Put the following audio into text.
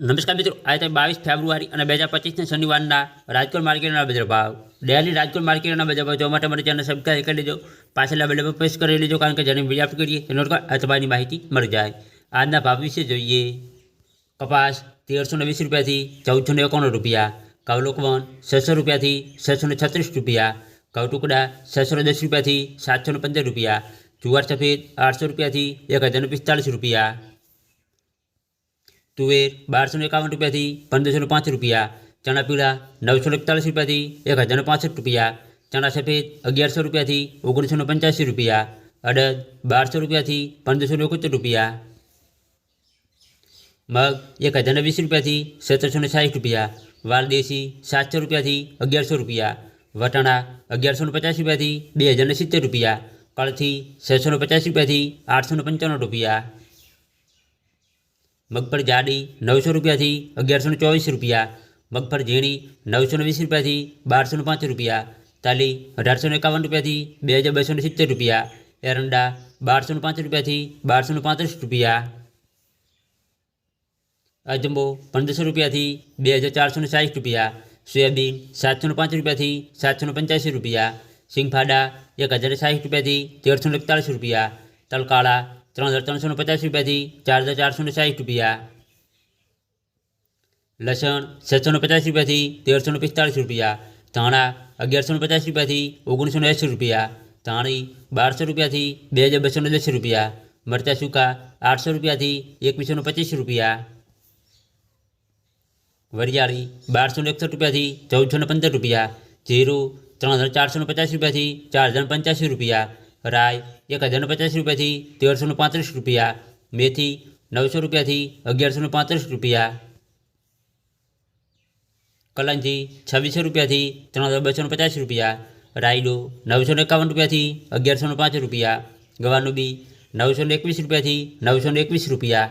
નમસ્કાર મિત્રો આજે બાવીસ ફેબ્રુઆરી અને બે હજાર પચીસના શનિવારના રાજકોટ માર્કેટના બજાર ભાવ ડેલી રાજકોટ માર્કેટના બજાર ભાવ જોવા માટે મારી ચેનલ સબસ્ક્રાઈબ કરી લેજો પાછળના બેલ પર પ્રેસ કરી લેજો કારણ કે જેને વિડીયો અપલોડ કરીએ એનો અથવાની માહિતી મળી જાય આજના ભાવ વિશે જોઈએ કપાસ તેરસો ને વીસ રૂપિયાથી ચૌદસો ને એકાણું રૂપિયા ઘઉં લોકવન છસો રૂપિયાથી છસો ને છત્રીસ રૂપિયા ઘઉં ટુકડા છસો ને દસ રૂપિયાથી સાતસો ને પંદર રૂપિયા જુવાર સફેદ આઠસો રૂપિયાથી એક હજાર ને પિસ્તાળીસ રૂપિયા તુવેર બારસો ને એકાવન રૂપિયાથી પંદરસો ને પાંચ રૂપિયા ચણા પીળા નવસો ને એકતાલીસ રૂપિયાથી એક હજાર ને પાસઠ રૂપિયા ચણા સફેદ અગિયારસો રૂપિયાથી ઓગણીસો ને પંચ્યાસી રૂપિયા અડદ બારસો રૂપિયાથી પંદરસો ને એકોતેર રૂપિયા મગ એક હજાર ને વીસ રૂપિયાથી સત્તરસો ને સાઠ રૂપિયા વાલ દેશી સાતસો રૂપિયાથી અગિયારસો રૂપિયા વટાણા અગિયારસો ને પચાસ રૂપિયાથી બે હજાર ને સિત્તેર રૂપિયા કળથી છસો ને પચાસ રૂપિયાથી આઠસો ને પંચાણું રૂપિયા મગફળી જાડી નવસો રૂપિયાથી અગિયારસો ને ચોવીસ રૂપિયા મગફળી ઝીણી નવસો ને વીસ રૂપિયાથી બારસો ને પાંચ રૂપિયા તાલી અઢારસો ને એકાવન રૂપિયાથી બે હજાર બસો ને સિત્તેર રૂપિયા એરંડા બારસો ને પાંચ રૂપિયાથી બારસો ને પાંત્રીસ રૂપિયા અજંબો પંદરસો રૂપિયાથી બે હજાર ચારસો ને સાઠ રૂપિયા સોયાબીન સાતસો ને પાંચ રૂપિયાથી સાતસો ને પંચ્યાસી રૂપિયા સિંગફાડા એક હજાર સાઠ રૂપિયાથી તેરસો ને એકતાલીસ રૂપિયા તલકાળા ત્રણ હજાર ત્રણસો ને પચાસ રૂપિયાથી ચાર હજાર ચારસો ને સાઠ રૂપિયા લસણ છસો ને પચાસ રૂપિયાથી તેરસો ને પિસ્તાળીસ રૂપિયા ધાણા અગિયારસો ને પચાસ રૂપિયાથી ઓગણીસો ને એંસી રૂપિયા ધાણી બારસો રૂપિયાથી બે હજાર બસો ને દસ રૂપિયા મરચાં સૂકા આઠસો રૂપિયાથી એકવીસો ને પચીસ રૂપિયા વરિયાળી બારસો ને એકસઠ રૂપિયાથી ચૌદસો ને પંદર રૂપિયા જીરું ત્રણ હજાર ચારસો ને પચાસ રૂપિયાથી ચાર હજાર પંચ્યાસી રૂપિયા રાય એક હજારને પચાસ રૂપિયાથી તેરસો ને પાંત્રીસ રૂપિયા, મેથી નવસો રૂપિયાથી અગિયારસો ને પાંત્રીસ રૂપિયા. કલંજી છવ્વીસો રૂપિયાથી ત્રણ હજાર બસો ને પચાસ રૂપિયા. રાયડો નવસો એકાવન રૂપિયાથી અગિયારસો ને પાંચ રૂપિયા. ગવાનું બી નવસો એકવીસ રૂપિયાથી નવસો એકવીસ રૂપિયા.